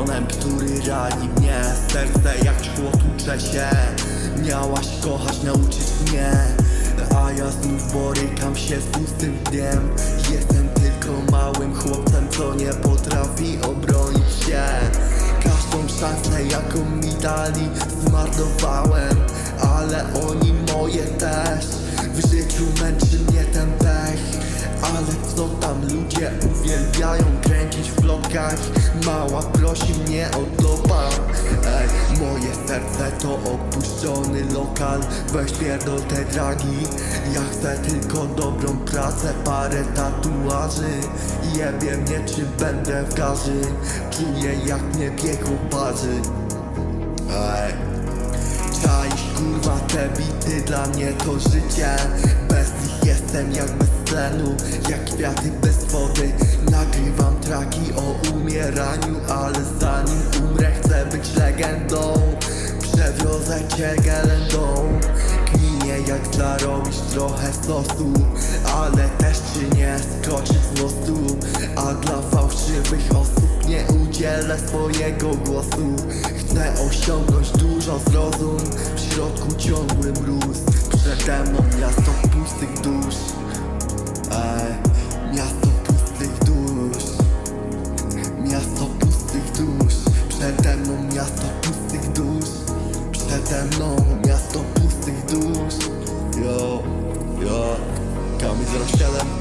demonem, który rani mnie. Serce jak szkło tłucze się. Miałaś kochać, nauczyć mnie. A ja znów borykam się z pustym dniem. Jestem tylko małym chłopcem, co nie potrafi obronić się. Każdą szansę, jaką mi dali, zmarnowałem. Ale oni moje też. W życiu męczy co tam ludzie uwielbiają kręcić w vlogach Mała prosi mnie o dopa Ej, moje serce to opuszczony lokal. Weź pierdol te dragi. Ja chcę tylko dobrą pracę, parę tatuaży. Jebie mnie czy będę w garzy. Czuję jak mnie piekło parzy. Ej. Czaisz kurwa te bity, dla mnie to życie jestem jak bez tlenu Jak kwiaty bez wody. Nagrywam traki o umieraniu Ale zanim umrę chcę być legendą. Przewiozę cię gelendą Kminie jak zarobisz trochę sosu Ale też czy nie skoczyć z mostu. A dla fałszywych udzielę swojego głosu. Chcę osiągnąć dużo zrozum. W środku ciągły mróz. Przede mną miasto pustych dusz. Ej, miasto pustych dusz. Miasto pustych dusz. Przede mną miasto pustych dusz. Przede mną miasto pustych dusz. Yo, yo. Kamil 07